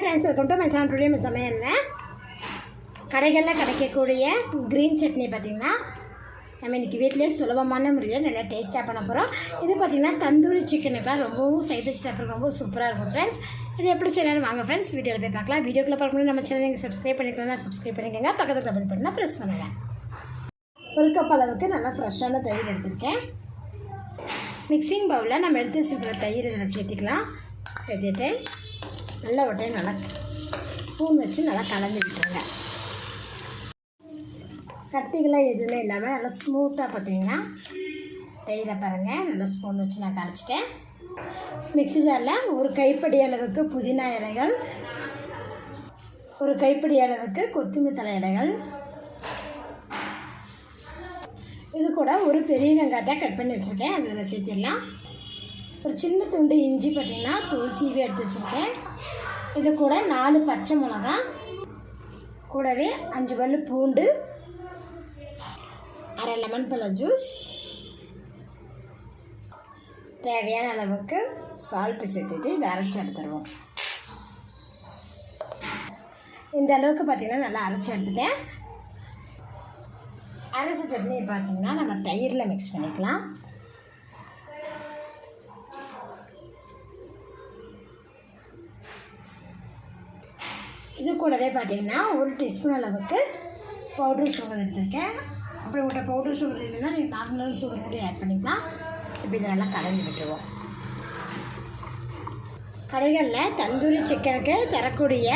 Friends welcome to my channel today miss சமையலில் கடைகளில் கிடைக்கக்கூடிய க்ரீன் சட்னி பார்த்திங்கன்னா நம்ம இன்றைக்கி வீட்டிலே சுலபமான முறையில் நல்லா டேஸ்ட்டாக பண்ண போகிறோம் இது பார்த்திங்கன்னா தந்தூரி சிக்கனுக்குலாம் ரொம்பவும் சைட் வச்சு சாப்பிட்றது ரொம்ப சூப்பராக இருக்கும் ஃப்ரெண்ட்ஸ் இது எப்படி செய்யலாம் வாங்க ஃப்ரெண்ட்ஸ் வீடியோவில் போய் பார்க்கலாம். வீடியோக்குள்ளே பார்க்கணும் நம்ம சேனல் நீங்கள் சப்ஸ்கிரைப் பண்ணிக்கலாம் சப்ஸ்கிரைப் பண்ணிக்கோங்க. பக்கத்தில் டபுள் பண்ணால் ப்ரெஸ் பண்ணுங்கள் ஒரு கப் அளவுக்கு நல்லா ஃப்ரெஷ்ஷான தயிர் எடுத்திருக்கேன். மிக்சிங் பவுலில் நம்ம எடுத்து வச்சுருக்கிற தயிர் இதில் சேர்த்திக்கலாம். சேர்த்துட்டு நல்லா ஒரு நல்லா ஸ்பூன் வச்சு நல்லா கலந்து விட்டுருங்க. கட்டிகளாக எதுவுமே இல்லாமல் நல்லா ஸ்மூத்தாக பார்த்தீங்கன்னா தயிரை பாருங்கள் நல்லா ஸ்பூன் வச்சு நான் கரைச்சிட்டேன். மிக்ஸி ஜாரில் ஒரு கைப்படி அளவுக்கு புதினா இலைகள் ஒரு கைப்படி அளவுக்கு கொத்தமல்லி தலை இலைகள். இது கூட ஒரு பெரிய வெங்காயத்தை கட் பண்ணி வச்சுருக்கேன். அதில் சேர்த்திடலாம். ஒரு சின்ன துண்டு இஞ்சி பார்த்தீங்கன்னா தூள் சீவி எடுத்து வச்சுருக்கேன். இது கூட நாலு பச்சை மிளகா கூடவே அஞ்சு பல்லு பூண்டு அரை லெமன் பழம் ஜூஸ் தேவையான அளவுக்கு சால்ட்டு சேர்த்துட்டு இதை அரைச்சி எடுத்துருவோம். இந்த அளவுக்கு பார்த்திங்கன்னா நல்லா அரைச்சி எடுத்துட்டேன். அரைச்ச சட்னி பார்த்தீங்கன்னா நம்ம தயிரில் மிக்ஸ் பண்ணிக்கலாம். இது கூடவே பார்த்தீங்கன்னா ஒரு டீஸ்பூன் அளவுக்கு பவுடர் சுகர் எடுத்திருக்கேன். அப்படி உங்கள்கிட்ட பவுடர் சுகர் இல்லைன்னா நீங்கள் நார்மல் சுகர் கூட ஆட் பண்ணிக்கலாம். இப்போ இதை நல்லா கலந்து விட்டுருவோம். கடைகளில் தந்தூரி சிக்கனுக்கு தரக்கூடிய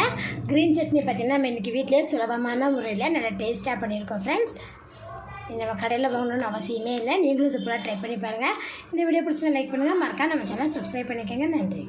க்ரீன் சட்னி பார்த்திங்கன்னா நம்ம இன்றைக்கி வீட்டிலே சுலபமான முறையில் நல்லா டேஸ்ட்டாக பண்ணியிருக்கோம் ஃப்ரெண்ட்ஸ் நம்ம கடையில் வாங்கணும்னு அவசியமே இல்லை. நீங்களும் இது போல் ட்ரை பண்ணி பாருங்கள் இந்த வீடியோ பிடிச்சா லைக் பண்ணுங்கள் மறக்காம நம்ம சேனல் சப்ஸ்கிரைப் பண்ணிக்கோங்க. நன்றி.